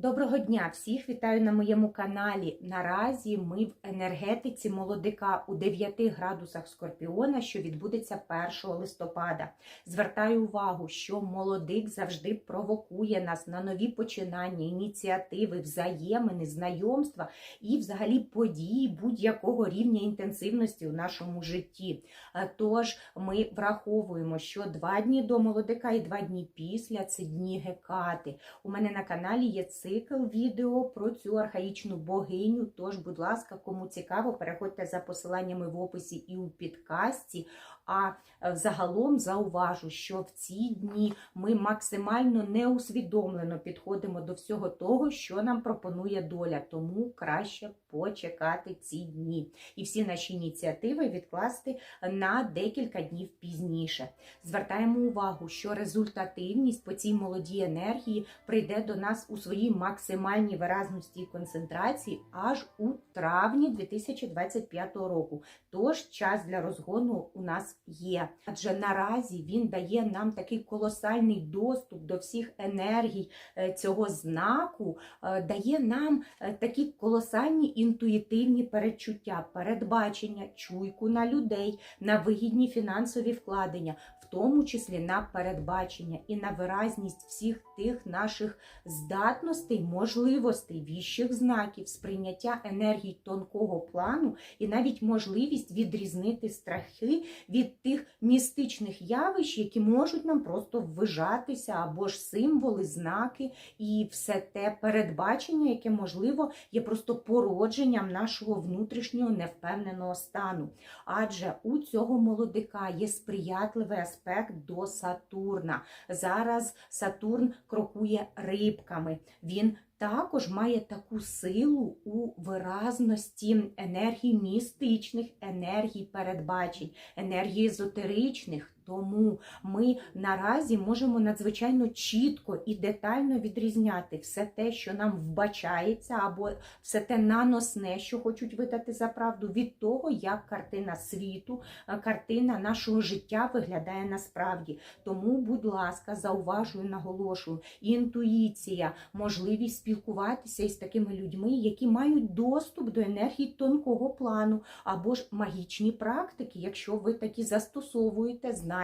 Доброго дня всіх вітаю на моєму каналі. Наразі ми в енергетиці молодика у 9 градусах Скорпіона, що відбудеться 1 листопада. Звертаю увагу, що молодик завжди провокує нас на нові починання, ініціативи, взаємини, знайомства і, взагалі, події будь-якого рівня інтенсивності у нашому житті. Е, Тож ми враховуємо, що два дні до молодика і два дні після це дні гекати. У мене на каналі є цикл відео про цю архаїчну богиню. Тож, будь ласка, кому цікаво, переходьте за посиланнями в описі і у підкасті. А е, загалом зауважу, що в ці дні ми максимально неусвідомлено підходимо до всього того, що нам пропонує доля. Тому краще почекати ці дні і всі наші ініціативи відкласти на декілька днів пізніше. Звертаємо увагу, що результативність по цій молодій енергії прийде до нас у своїй максимальній виразності і концентрації аж у травні 2025 року. Тож час для розгону у нас є. Адже наразі він дає нам такий колосальний доступ до всіх енергій е, цього знаку, е, дає нам е, такі колосальні інтуїтивні перечуття, передбачення, чуйку на людей, на вигідні фінансові вкладення, в тому числі на передбачення і на виразність всіх тих наших здатностей, можливостей, віщих знаків, сприйняття енергій тонкого плану і навіть можливість відрізнити страхи від тих містичних явищ, які можуть нам просто ввижатися, або ж символи, знаки і все те передбачення, яке можливо є просто породженням нашого внутрішнього невпевненого стану. Адже у цього молодика є сприятливий аспект до Сатурна. Зараз Сатурн крокує рибками. Він також має таку силу у виразності енергій містичних, енергій передбачень, енергії езотеричних. Тому ми наразі можемо надзвичайно чітко і детально відрізняти все те, що нам вбачається, або все те наносне, що хочуть видати за правду, від того, як картина світу, е, картина нашого життя виглядає насправді. Тому, будь ласка, зауважую, наголошую, інтуїція, можливість спілкуватися із такими людьми, які мають доступ до енергії тонкого плану, або ж магічні практики, якщо ви такі застосовуєте, знаєте,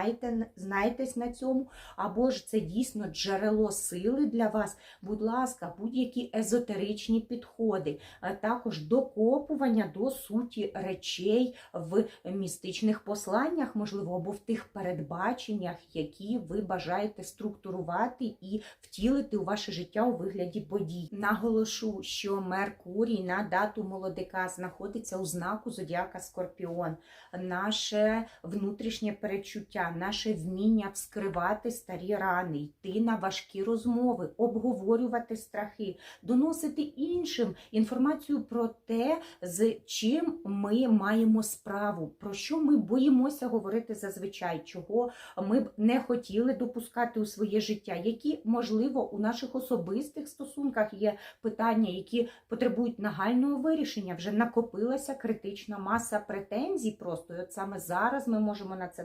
знаєтесь на цьому, або ж це дійсно джерело сили для вас. Будь ласка, будь-які езотеричні підходи, а також докопування до суті речей в містичних посланнях, можливо, або в тих передбаченнях, які ви бажаєте структурувати і втілити у ваше життя у вигляді подій. Наголошу, що Меркурій на дату молодика знаходиться у знаку Зодіака Скорпіон. Наше внутрішнє перечуття, наше вміння вскривати старі рани, йти на важкі розмови, обговорювати страхи, доносити іншим інформацію про те, з чим ми маємо справу, про що ми боїмося говорити зазвичай, чого ми б не хотіли допускати у своє життя, які, можливо, у наших особистих стосунках є питання, які потребують нагального вирішення. Вже накопилася критична маса претензій. Просто і от саме зараз ми можемо на це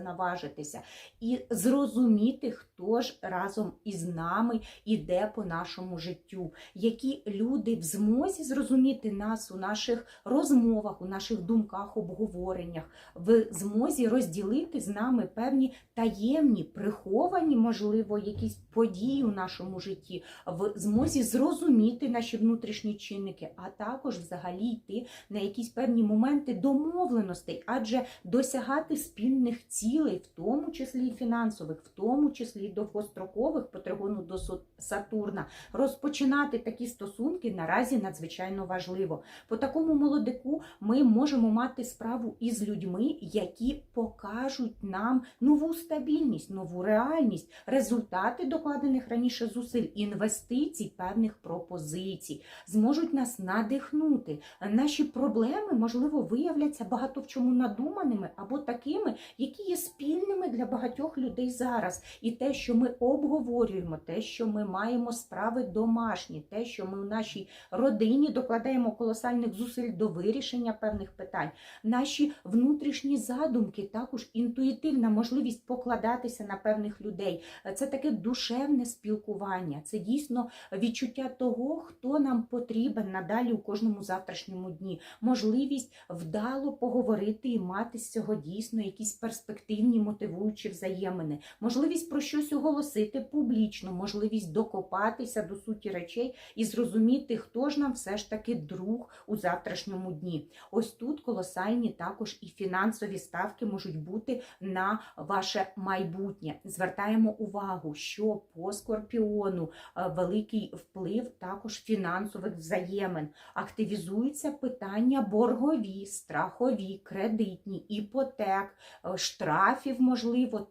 наважитися і зрозуміти, хто ж разом із нами іде по нашому життю, які люди в змозі зрозуміти нас у наших розмовах, у наших думках, обговореннях, в змозі розділити з нами певні таємні, приховані, можливо, якісь події у нашому житті, в змозі зрозуміти наші внутрішні чинники, а також взагалі йти на якісь певні моменти домовленостей, адже досягати спільних цілей, в тому числі і фінансових, в тому числі довгострокових по тригону до Сатурна, розпочинати такі стосунки наразі надзвичайно важливо. По такому молодику ми можемо мати справу із людьми, які покажуть нам нову стабільність, нову реальність, результати докладених раніше зусиль, інвестицій, певних пропозицій, зможуть нас надихнути. Наші проблеми, можливо, виявляться багато в чому надуманими або такими, які є спільними для багатьох людей зараз. І те, що ми обговорюємо, те, що ми маємо справи домашні, те, що ми в нашій родині докладаємо колосальних зусиль до вирішення певних питань, наші внутрішні задумки, також інтуїтивна можливість покладатися на певних людей. Це таке душевне спілкування, це дійсно відчуття того. хто нам потрібен надалі у кожному завтрашньому дні, можливість вдало поговорити і мати з цього дійсно якісь перспективні мотивуючі взаємини, можливість про щось оголосити публічно, можливість докопатися до суті речей і зрозуміти, хто ж нам все ж таки друг у завтрашньому дні. Ось тут колосальні також і фінансові ставки можуть бути на ваше майбутнє. Звертаємо увагу, що по скорпіону е, великий вплив також фінансових взаємин. Активізуються питання боргові, страхові, кредитні, іпотек, е, штрафів, можливо,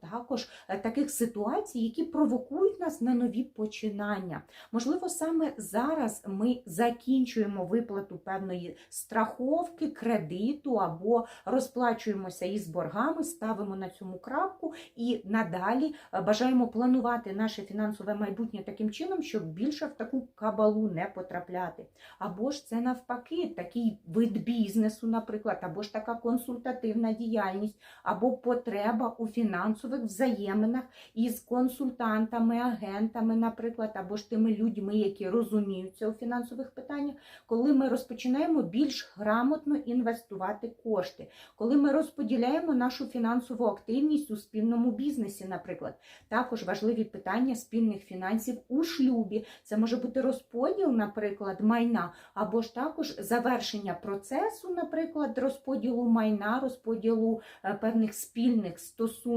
також е, таких ситуацій, які провокують нас на нові починання. Можливо, саме зараз ми закінчуємо виплату певної страховки, кредиту або розплачуємося із боргами, ставимо на цьому крапку і надалі е, бажаємо планувати наше фінансове майбутнє таким чином, щоб більше в таку кабалу не потрапляти. Або ж це навпаки, такий вид бізнесу, наприклад, або ж така консультативна діяльність, або потреба у фінансових взаєминах із консультантами, агентами, наприклад, або ж тими людьми, які розуміються у фінансових питаннях, коли ми розпочинаємо більш грамотно інвестувати кошти, коли ми розподіляємо нашу фінансову активність у спільному бізнесі, наприклад, також важливі питання спільних фінансів у шлюбі. Це може бути розподіл, наприклад, майна, або ж також завершення процесу, наприклад, розподілу майна, розподілу е, певних спільних стосунків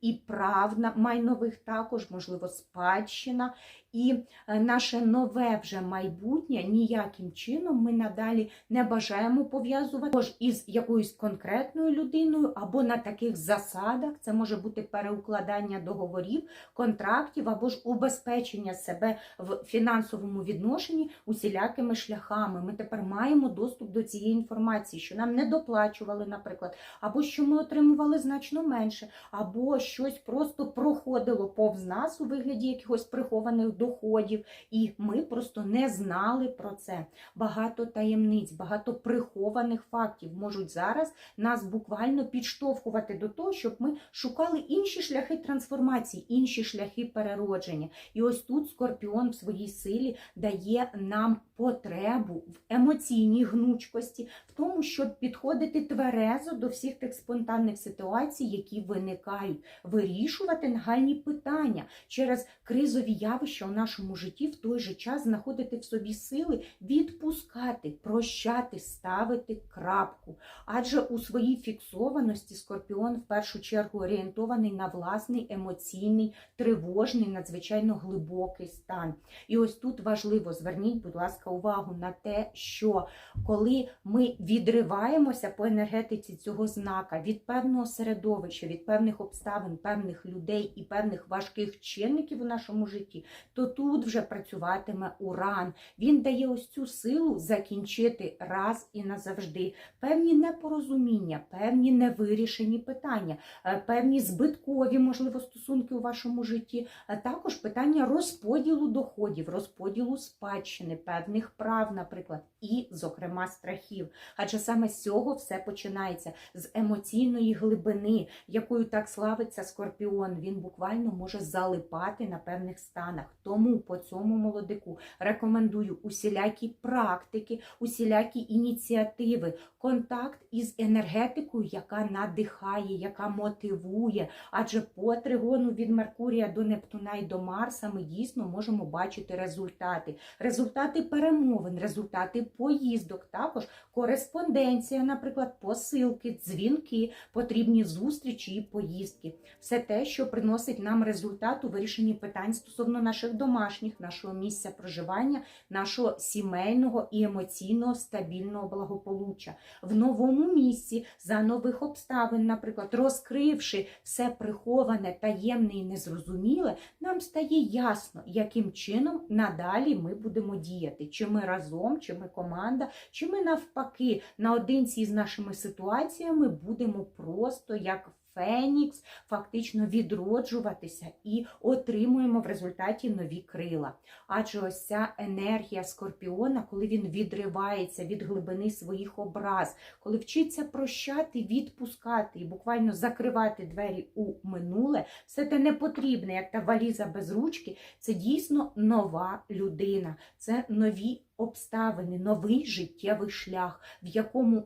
і прав майнових, також, можливо, спадщина. І е, наше нове вже майбутнє ніяким чином ми надалі не бажаємо пов'язувати із якоюсь конкретною людиною або на таких засадах. Це може бути переукладання договорів, контрактів або ж убезпечення себе в фінансовому відношенні усілякими шляхами. Ми тепер маємо доступ до цієї інформації, що нам не доплачували, наприклад, або що ми отримували значно менше, або щось просто проходило повз нас у вигляді якихось прихованих доходів, і ми просто не знали про це. Багато таємниць, багато прихованих фактів можуть зараз нас буквально підштовхувати до того, щоб ми шукали інші шляхи трансформації, інші шляхи переродження. І ось тут скорпіон в своїй силі дає нам потребу в емоційній гнучкості, в тому, щоб підходити тверезо до всіх тих спонтанних ситуацій, які виникають, вирішувати нагальні питання через кризові явища у нашому житті, в той же час знаходити в собі сили відпускати, прощати, ставити крапку. Адже у своїй фіксованості скорпіон в першу чергу орієнтований на власний емоційний, тривожний, надзвичайно глибокий стан. І ось тут важливо зверніть, будь ласка, увагу на те, що коли ми відриваємося по енергетиці цього знака від певного середовища, від певних обставин, певних людей і певних важких чинників у нашому житті, то тут вже працюватиме уран. Він дає ось цю силу закінчити раз і назавжди. Певні непорозуміння, певні невирішені питання, е, певні збиткові, можливо, стосунки у вашому житті, також питання розподілу доходів, розподілу спадщини, певних прав, наприклад, і, зокрема, страхів. Адже саме з цього все починається з емоційної глибини, якою так славиться скорпіон. Він буквально може залипати на певних станах. Тому по цьому молодику рекомендую усілякі практики, усілякі ініціативи, контакт із енергетикою, яка надихає, яка мотивує. Адже по тригону від Меркурія до Нептуна і до Марса ми дійсно можемо бачити результати. Результати перемовин, результати поїздок, також кореспонденція, наприклад, посилки, дзвінки, потрібні зустрічі і поїздки. Все те, що приносить нам результат у вирішенні питань стосовно наших домашніх, нашого місця проживання, нашого сімейного і емоційного стабільного благополуччя в новому місці за нових обставин, наприклад, розкривши все приховане, таємне і незрозуміле, нам стає ясно, яким чином надалі ми будемо діяти, чи ми разом, чи ми команда, чи ми навпаки наодинці з нашими ситуаціями будемо просто як Фенікс, фактично відроджуватися і отримуємо в результаті нові крила. Адже ось ця енергія скорпіона, коли він відривається від глибини своїх образ, коли вчиться прощати, відпускати і буквально закривати двері у минуле, все те не потрібне, як та валіза без ручки, це дійсно нова людина, це нові обставини, новий життєвий шлях, в якому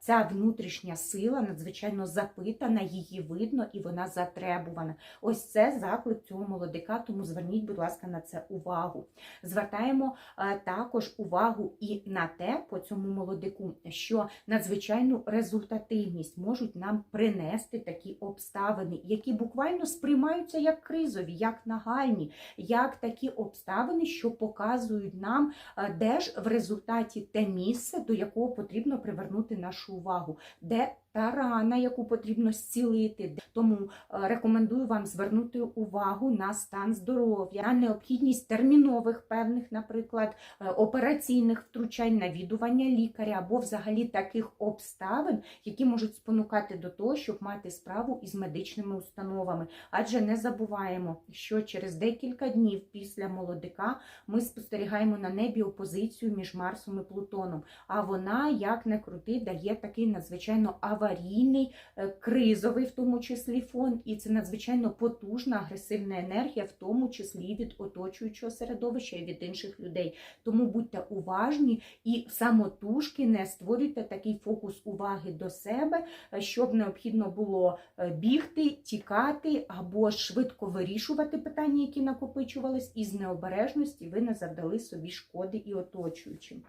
ця, внутрішня сила надзвичайно запитана, її видно і вона затребувана. Ось це заклик цього молодика, тому зверніть, будь ласка, на це увагу. Звертаємо е, також увагу і на те, по цьому молодику, що надзвичайну результативність можуть нам принести такі обставини, які буквально сприймаються як кризові, як нагальні, як такі обставини, що показують нам, е, ж в результаті те місце, до якого потрібно привернути нашу увагу, де та рана, яку потрібно зцілити. Тому е, рекомендую вам звернути увагу на стан здоров'я, на необхідність термінових певних, наприклад, е, операційних втручань, навідування лікаря або взагалі таких обставин, які можуть спонукати до того, щоб мати справу із медичними установами. Адже не забуваємо, що через декілька днів після молодика ми спостерігаємо на небі опозицію між Марсом і Плутоном. А вона, як не крути, дає такий надзвичайно аварійний, е, кризовий, в тому числі фон, і це надзвичайно потужна агресивна енергія, в тому числі від оточуючого середовища і від інших людей. Тому будьте уважні і самотужки не створюйте такий фокус уваги до себе, е, щоб необхідно було е, бігти, тікати або швидко вирішувати питання, які накопичувались, і з необережності ви не завдали собі шкоди і оточуючим.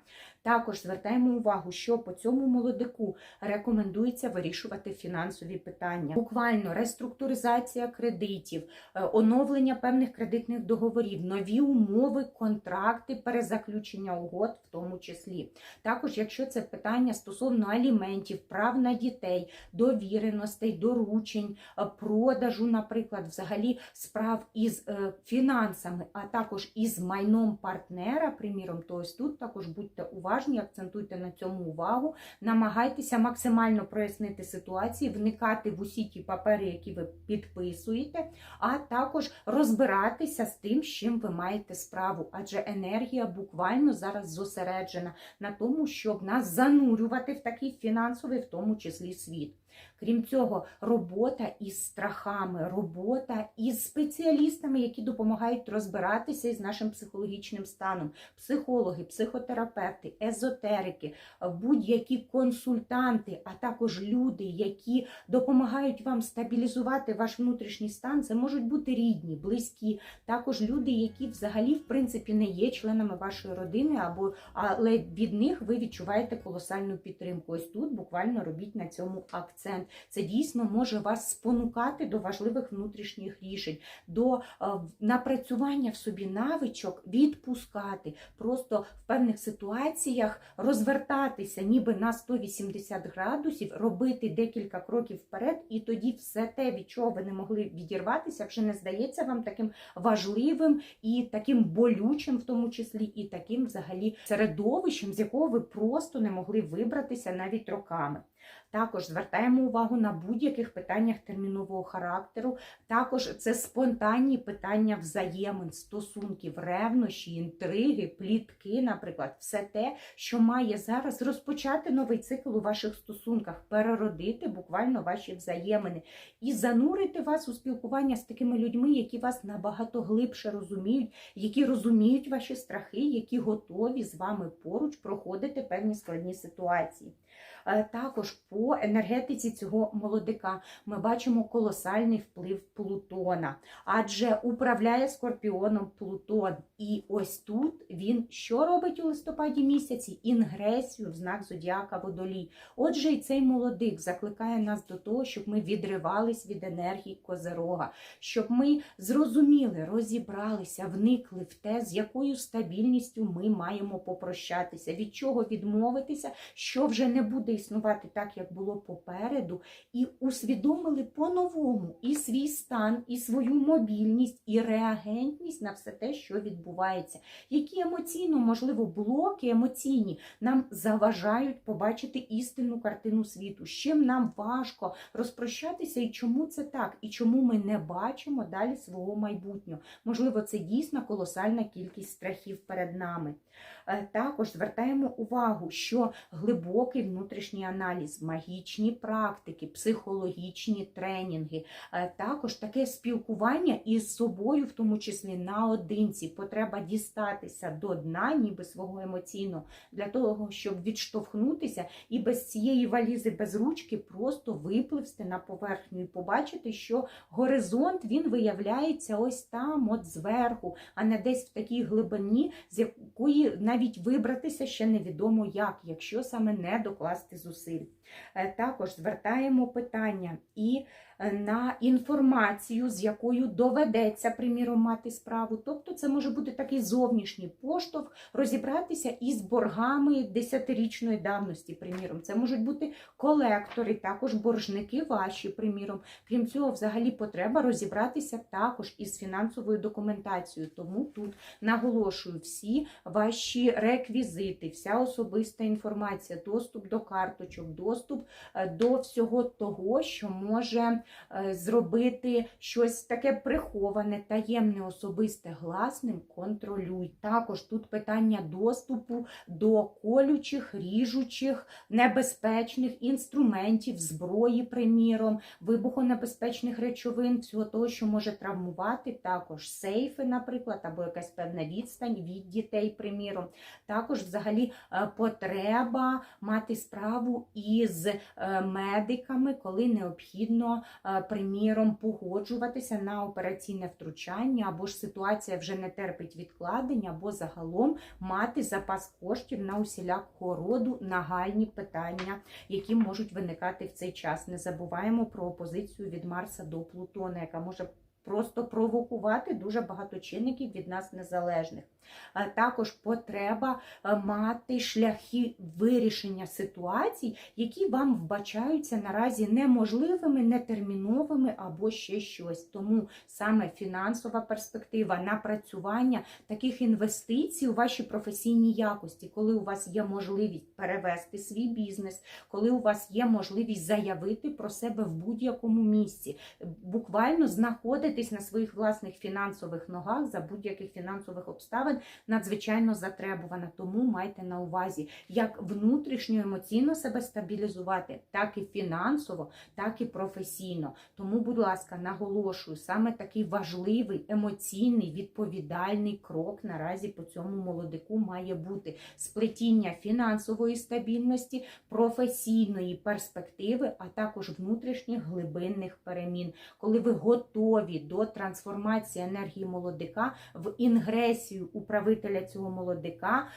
Також звертаємо увагу, що по цьому молодику рекомендується вирішувати фінансові питання. Буквально реструктуризація кредитів, е, оновлення певних кредитних договорів, нові умови, контракти, перезаключення угод, в тому числі. Також, якщо це питання стосовно аліментів, прав на дітей, довіреностей, доручень, е, продажу, наприклад, взагалі справ із е, фінансами, а також із майном партнера, приміром, то ось тут також будьте уважні, акцентуйте на цьому увагу, намагайтеся максимально прояснити ситуації, вникати в усі ті папери, які ви підписуєте, а також розбиратися з тим, з чим ви маєте справу, адже енергія буквально зараз зосереджена на тому, щоб нас занурювати в такий фінансовий, в тому числі світ. Крім цього, робота із страхами, робота із спеціалістами, які допомагають розбиратися із нашим психологічним станом, психологи, психотерапевти, езотерики, будь-які консультанти, а також люди, які допомагають вам стабілізувати ваш внутрішній стан, це можуть бути рідні, близькі, також люди, які взагалі в принципі не є членами вашої родини, або але від них ви відчуваєте колосальну підтримку. Ось тут буквально робіть на цьому акцент. Це дійсно може вас спонукати до важливих внутрішніх рішень, до е, напрацювання в собі навичок, відпускати, просто в певних ситуаціях розвертатися, ніби на 180 градусів, робити декілька кроків вперед, і тоді все те, від чого ви не могли відірватися, вже не здається вам таким важливим і таким болючим, в тому числі, і таким взагалі середовищем, з якого ви просто не могли вибратися навіть роками. Також звертаємо увагу на будь-яких питаннях термінового характеру. Також це спонтанні питання взаємин, стосунків, ревнощі, інтриги, плітки, наприклад, все те, що має зараз розпочати новий цикл у ваших стосунках, переродити буквально ваші взаємини і занурити вас у спілкування з такими людьми, які вас набагато глибше розуміють, які розуміють ваші страхи, які готові з вами поруч проходити певні складні ситуації. Е, також по енергетиці цього молодика ми бачимо колосальний вплив Плутона, адже управляє скорпіоном Плутон. І ось тут він що робить у листопаді місяці? Інгресію в знак Зодіака Водолій. Отже, і цей молодик закликає нас до того, щоб ми відривались від енергії Козерога, щоб ми зрозуміли, розібралися, вникли в те, з якою стабільністю ми маємо попрощатися, від чого відмовитися, що вже не буде існувати так, як було попереду, і усвідомили по-новому і свій стан, і свою мобільність, і реагентність на все те, що відбувається. Які емоційно, можливо, блоки емоційні нам заважають побачити істинну картину світу, з чим нам важко розпрощатися, і чому це так, і чому ми не бачимо далі свого майбутнього. Можливо, це дійсно колосальна кількість страхів перед нами. Е, Також звертаємо увагу, що глибокий внутрішній аналіз, магічні практики, психологічні тренінги, е, також таке спілкування із собою, в тому числі наодинці, потреба дістатися до дна, ніби свого емоційного, для того, щоб відштовхнутися і без цієї валізи, без ручки, просто випливсти на поверхню і побачити, що горизонт він виявляється ось там, от зверху, а не десь в такій глибині, з якої навіть вибратися ще невідомо як, якщо саме не докласти зусиль. Е, Також звертаємо питання і е, на інформацію, з якою доведеться, приміром, мати справу. Тобто це може бути такий зовнішній поштовх, розібратися із боргами десятирічної давності, приміром. Це можуть бути колектори, також боржники ваші, приміром. Крім цього, взагалі потреба розібратися також із фінансовою документацією. Тому тут наголошую всі ваші реквізити, вся особиста інформація, доступ до карточок, доступ е, до всього того, що може е, зробити щось таке приховане, таємне, особисте, гласним, контролюй. Також тут питання доступу до колючих, ріжучих, небезпечних інструментів, зброї, приміром, вибухонебезпечних речовин, всього того, що може травмувати, також сейфи, наприклад, або якась певна відстань від дітей, приміром. Також, взагалі, е, потреба мати справу із е, медиками, коли необхідно, е, приміром, погоджуватися на операційне втручання, або ж ситуація вже не терпить відкладення, або загалом мати запас коштів на усілякого роду нагальні питання, які можуть виникати в цей час. Не забуваємо про опозицію від Марса до Плутона, яка може просто провокувати дуже багато чинників від нас незалежних. Також потреба е, мати шляхи вирішення ситуацій, які вам вбачаються наразі неможливими, нетерміновими або ще щось. Тому саме фінансова перспектива, напрацювання таких інвестицій у ваші професійні якості, коли у вас є можливість перевести свій бізнес, коли у вас є можливість заявити про себе в будь-якому місці, буквально знаходитись на своїх власних фінансових ногах за будь-яких фінансових обставин надзвичайно затребувана. Тому майте на увазі, як внутрішньо емоційно себе стабілізувати, так і фінансово, так і професійно. Тому, будь ласка, наголошую, саме такий важливий емоційний відповідальний крок наразі по цьому молодику має бути сплетіння фінансової стабільності, професійної перспективи, а також внутрішніх глибинних перемін, коли ви готові до трансформації енергії молодика в інгресію управителя цього молодика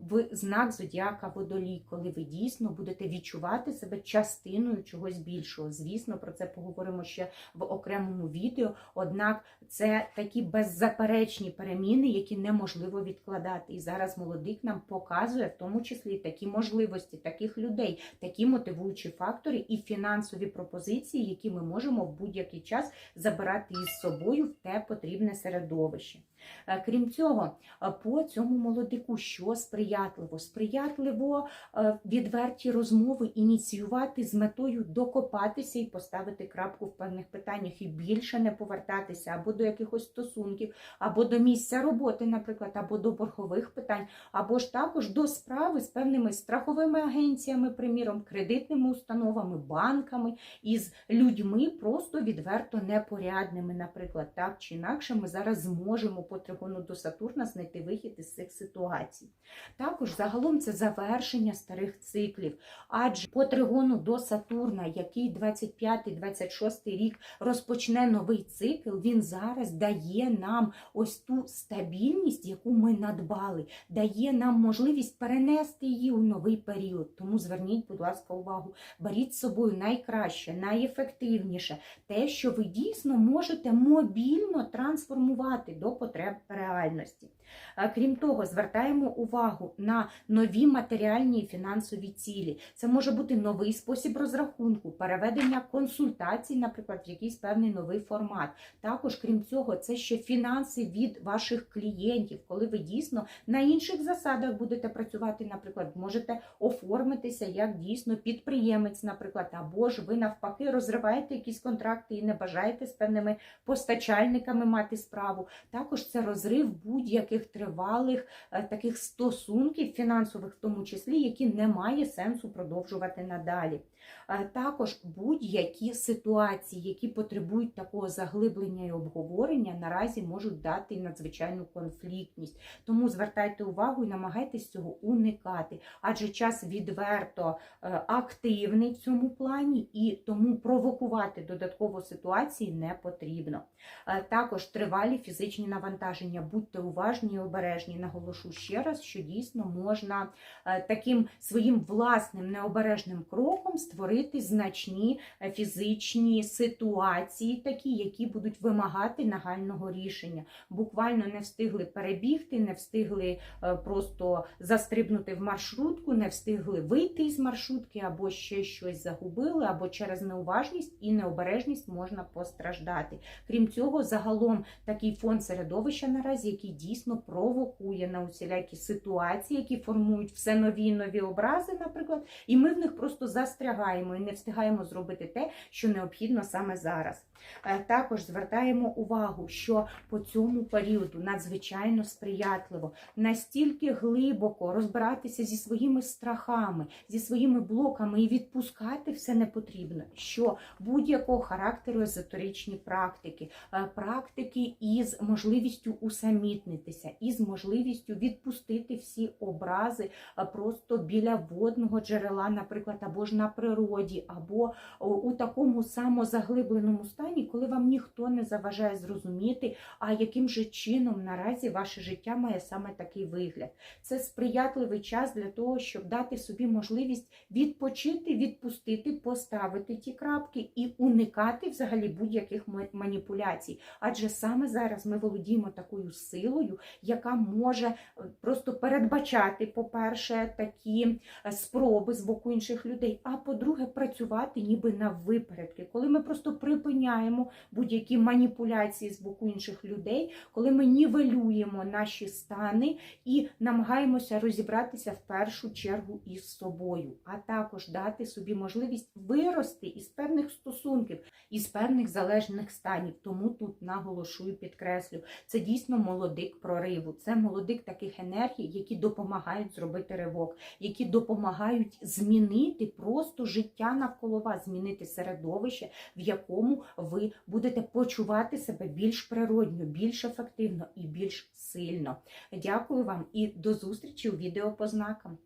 в знак зодіака водолій, коли ви дійсно будете відчувати себе частиною чогось більшого. Звісно, про це поговоримо ще в окремому відео. Однак це такі беззаперечні переміни, які неможливо відкладати. І зараз молодик нам показує в тому числі такі можливості, таких людей, такі мотивуючі фактори і фінансові пропозиції, які ми можемо в будь-який час забирати із собою в те потрібне середовище. Е, Крім цього, е, по цьому молодику, що сприятливо? Сприятливо е, відверті розмови ініціювати з метою докопатися і поставити крапку в певних питаннях і більше не повертатися або до якихось стосунків, або до місця роботи, наприклад, або до боргових питань, або ж також до справи з певними страховими агенціями, приміром, кредитними установами, банками із людьми просто відверто непорядними, наприклад, так чи інакше, ми зараз зможемо по тригону до Сатурна знайти вихід із цих ситуацій. Також загалом це завершення старих циклів, адже по тригону до Сатурна, який 25-26 рік розпочне новий цикл, він зараз дає нам ось ту стабільність, яку ми надбали, дає нам можливість перенести її у новий період. Тому зверніть, будь ласка, увагу, беріть з собою найкраще, найефективніше, те, що ви дійсно можете мобільно трансформувати до потреб реальності. Крім того, звертаємо увагу на нові матеріальні і фінансові цілі. Це може бути новий спосіб розрахунку, переведення консультацій, наприклад, в якийсь певний новий формат. Також, крім цього, це ще фінанси від ваших клієнтів, коли ви дійсно на інших засадах будете працювати, наприклад, можете оформитися як дійсно підприємець, наприклад, або ж ви навпаки розриваєте якісь контракти і не бажаєте з певними постачальниками мати справу. Також це розрив будь-яких тривалих е, таких стосунків фінансових, в тому числі, які не має сенсу продовжувати надалі. Е, Також будь-які ситуації, які потребують такого заглиблення і обговорення, наразі можуть дати надзвичайну конфліктність. Тому звертайте увагу і намагайтесь цього уникати, адже час відверто е, активний в цьому плані, і тому провокувати додатково ситуації не потрібно. Е, Також тривалі фізичні навантаження. Будьте уважні і обережні. Наголошу ще раз, що дійсно можна таким своїм власним необережним кроком створити значні е, фізичні ситуації, такі, які будуть вимагати нагального рішення. Буквально не встигли перебігти, не встигли е, просто застрибнути в маршрутку, не встигли вийти із маршрутки, або ще щось загубили, або через неуважність і необережність можна постраждати. Крім цього, загалом такий фон середовища наразі, який дійсно провокує на усілякі ситуації, які формують все нові нові образи, наприклад, і ми в них просто застрягаємо і не встигаємо зробити те, що необхідно саме зараз. Е, Також звертаємо увагу, що по цьому періоду надзвичайно сприятливо настільки глибоко розбиратися зі своїми страхами, зі своїми блоками і відпускати все не потрібно. Що будь-якого характеру езотеричні практики, е, практики із можливістю усамітнитися, із можливістю відпустити всі образи е, просто біля водного джерела, наприклад, або ж на природі, або у такому самозаглибленому стані, коли вам ніхто не заважає зрозуміти, а яким же чином наразі ваше життя має саме такий вигляд. Це сприятливий час для того, щоб дати собі можливість відпочити, відпустити, поставити ті крапки і уникати взагалі будь-яких маніпуляцій. Адже саме зараз ми володіємо такою силою, яка може е, просто передбачати, по-перше, такі е, спроби з боку інших людей, а по-друге, працювати ніби на випередки, коли ми просто припиняємо будь-які маніпуляції з боку інших людей, коли ми нівелюємо наші стани і намагаємося розібратися в першу чергу із собою, а також дати собі можливість вирости із певних стосунків, із певних залежних станів. Тому тут наголошую, підкреслю, це дійсно молодик прориву, це молодик таких енергій, які допомагають зробити ривок, які допомагають змінити просто життя навколо вас, змінити середовище, в якому ви будете почувати себе більш природньо, більш ефективно і більш сильно. Дякую вам і до зустрічі у відео по знакам.